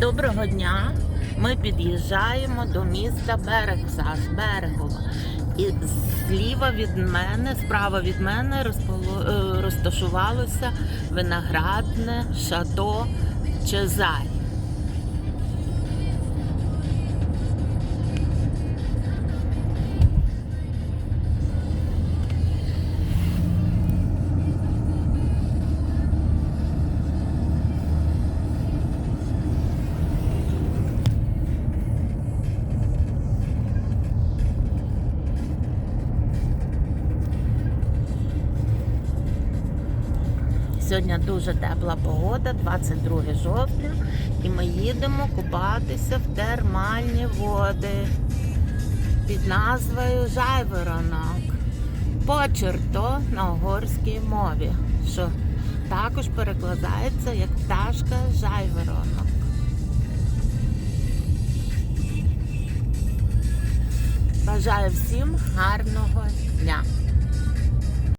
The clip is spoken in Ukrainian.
Доброго дня! Ми під'їжджаємо до міста Берегзас, Берегова. І зліва від мене, справа від мене е, розташувалося виноградне шато Чезарь. Сьогодні дуже тепла погода, 22 жовтня, і ми їдемо купатися в термальні води під назвою Жайворонок. Почерто на угорській мові, що також перекладається як пташка Жайворонок. Бажаю всім гарного дня!